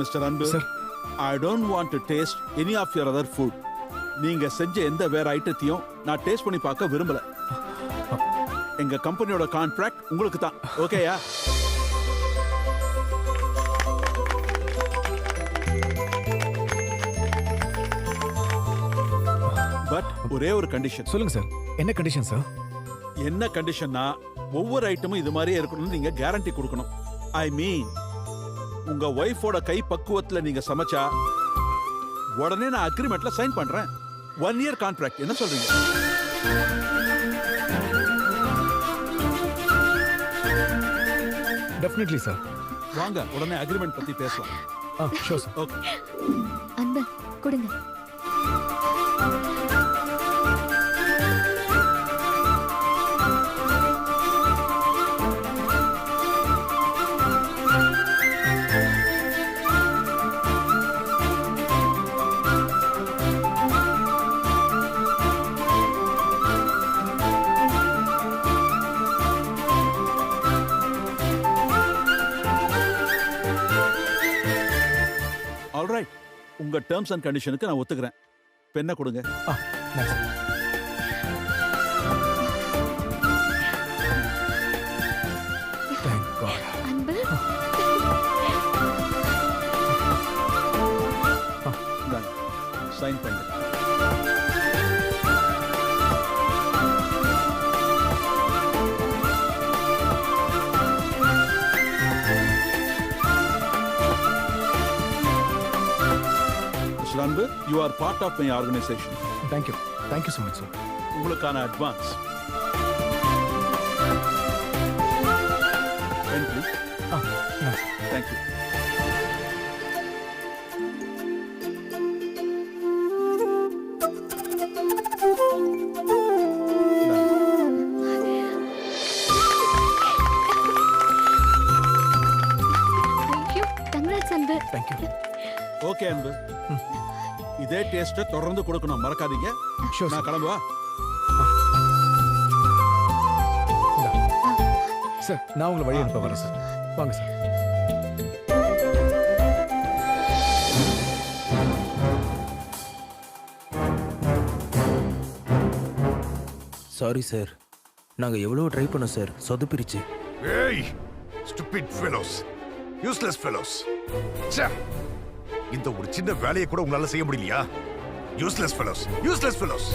Mister Anbu sir I don't want to taste any of your other food நீங்க செஞ்ச எந்த வேற ஐட்டத்தையும் நான் டேஸ்ட் பண்ணி பார்க்க விரும்பல. எங்க கம்பெனியோட கான்ட்ராக்ட் உங்களுக்கு தான். ஓகேயா பட் ஒரே ஒரு கண்டிஷன் சொல்லுங்க சார் என்ன கண்டிஷன் சார் என்ன கண்டிஷன்னா ஒவ்வொரு ஐட்டமும் இது மாதிரியே இருக்கணும்னு நீங்க கேரண்டி கொடுக்கணும். ஐ மீன் உங்க ஒய்ஃபோட கை பக்குவத்துல நீங்க சமைச்சா உடனே நான் அக்ரிமெண்ட்ல சைன் பண்றேன். ஒன் இயர் கான்ட்ராக்ட் என்ன சொல்றீங்க? டெஃபினெட்லி சார் வாங்க உடனே அக்ரிமெண்ட் பத்தி பேசலாம். ஓகே அன்பு கொடுங்க. உங்க டேர்ம்ஸ் அண்ட் கண்டிஷனுக்கு நான் ஒத்துக்கிறேன். பெண்ணை கொடுங்க. Mister Anbu you are part of my organisation thank you thank you so much sir உங்களுக்கான advance thank you thank you thank you okay Anbu. இதே டேஸ்ட்டை தொடர்ந்து கொடுக்கணும். மறக்காதீங்க. நான் கிளம்புவா சார் நான் உங்களை வழி அனுப்ப வரேன் சார் வாங்க சார் சாரி சார் நாங்கள் எவ்வளோ ட்ரை பண்ணோம் சார் சொதப்பிருச்சு. ஏய் ஸ்டூபிட் ஃபெலோஸ் யூஸ்லெஸ் ஃபெலோஸ் ச்சே. இந்த ஒரு சின்ன வேலையை கூட உங்களால செய்ய முடியலையா? Useless fellows useless fellows